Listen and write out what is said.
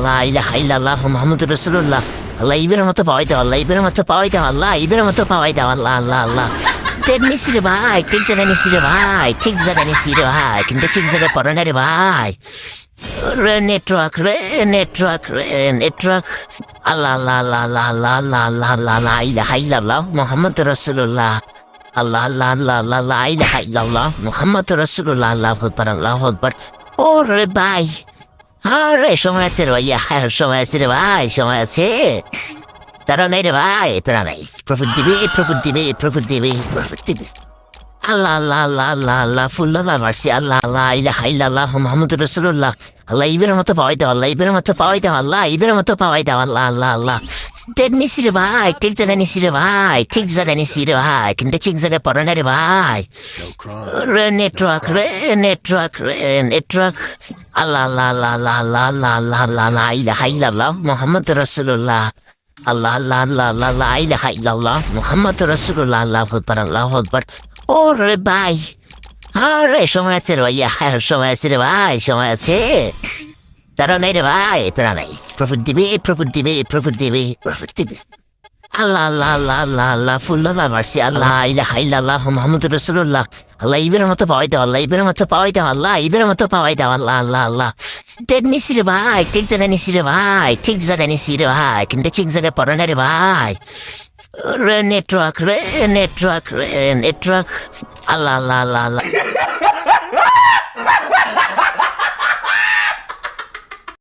আল্লাহ ইলাহা ইল্লাল্লাহ মুহাম্মাদুর রাসূলুল্লাহ আল্লাহ ইবের মতো পাওয়াই দাও আল্লাহ ইবের মতো পাওয়াই দাও আল্লাহ ইবের মতো পাওয়াই দাও আল্লাহ আল্লাহ আল্লাহ টেন নিছি রে ভাই ঠিক জায়গায় নিছি রে ভাই ঠিক জায়গায় নিছি রে ভাই কিন্তু ঠিক জায়গায় পড়ে না রে ভাই রে নেটওয়ার্ক রে নেটওয়ার্ক রে নেটওয়ার্ক আল্লাহ আল্লাহ আল্লাহ আল্লাহ আল্লাহ আল্লাহ আল্লাহ আল্লাহ আল্লাহ ইলাহা ইল্লাল্লাহ মুহাম্মাদুর রাসূলুল্লাহ আল্লাহ আল্লাহ আল্লাহ আল্লাহ আল্লাহ ইলাহা ইল্লাল্লাহ মুহাম্মাদুর রাসূলুল্লাহ আল্লাহু আকবার আল্লাহু আকবার ও রে ভাই আরে, সময় আছে রে ভাইয়া, সময় আছে রে ভাই, সময় আছে। তারা নাই রে ভাই, তারা নাই। প্রফিট দিবি প্রফিট দিবি প্রফিট দিবি প্রফিট দিবি। আল্লাহ আল্লাহ আল্লাহ আল্লাহ আল্লাহ ফুল্লাহ মারছি, আল্লাহ আল্লাহ, ইলাহা ইল্লাল্লাহ মুহাম্মদ রাসূলুল্লাহ। আল্লাহ ইবের মতো পাওয়াই দাও, আল্লাহ ইবের মতো পাওয়াই দাও, আল্লাহ, ইবের মতো পাওয়াই দাও, আল্লাহ আল্লাহ আল্লাহ। টেন নিছি রে ভাই ঠিক জায়গায় নিছি রে ভাই ঠিক জায়গায় নিছি রে ভাই কিন্তু ঠিক জায়গায় পড়ে না রে ভাই রে নেটওয়ার্ক রে নেটওয়ার্ক রে নেটওয়ার্ক আল্লাহ আল্লাহ আল্লাহ আল্লাহ আল্লাহ আল্লাহ আল্লাহ আল্লাহ ইলাহা ইল্লাল্লাহ মুহাম্মদ রাসূলুল্লাহ আল্লাহ আল্লাহ আল্লাহ আল্লাহ আল্লাহ ইলাহা ইল্লাল্লাহ মুহাম্মদ রাসূলুল্লাহ আল্লাহু আকবার আল্লাহু আকবার ও রে ভাই আরে সময় আছে রে ভাইয়া হ্যাঁ, সময় আছে রে ভাই সময় আছে তারা নাই রে ভাই তারা নাই প্রফিট দিবি প্রফিট দিবি প্রফিট দিবি প্রফিট দিবি আল্লাহ আল্লাহ আল্লাহ আল্লাহ আল্লাহ ফুল্লাহ মারছি আল্লাহ ইলাহা ইল্লাল্লাহ মুহাম্মদ রাসূলুল্লাহ আল্লাহ ইবের মতো পাওয়াই দাও আল্লাহ ইবের মতো পাওয়াই দাও আল্লাহ ইবের মতো পাওয়াই দাও আল্লাহ আল্লাহ আল্লাহ টেন নিছি রে ভাই ঠিক জায়গায় নিছি রে ভাই ঠিক জায়গায় নিছি রে ভাই কিন্তু ঠিক জায়গায় পড়ে না রে ভাই রে নেটওয়ার্ক রে নেটওয়ার্ক রে নেটওয়ার্ক আল্লাহ আল্লাহ আল্লাহ আল্লাহ